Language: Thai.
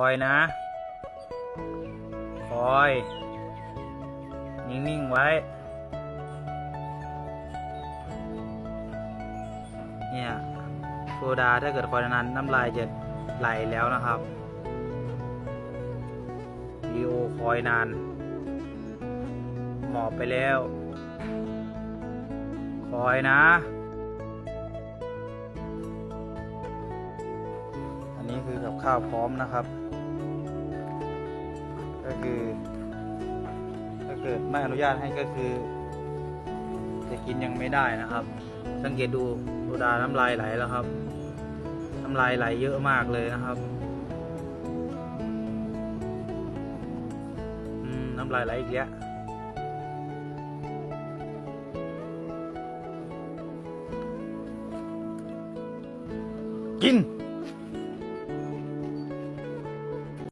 คอยนะ คอย นิ่ง ๆ ไว้ เนี่ย โซดาถ้าเกิดคอยนานน้ำลายจะไหลแล้วนะครับดีโอคอยนาน หมอบไปแล้ว คอยนะ อันนี้คือกับข้าวพร้อมนะครับ ก็คือ ถ้าเกิดไม่อนุญาตให้ก็คือ จะกินยังไม่ได้นะครับ สังเกตดูโซดาน้ำลายไหลแล้วครับ น้ำลายไหลเยอะมากเลยนะครับน้ำลายไหลอีกแล้วกิน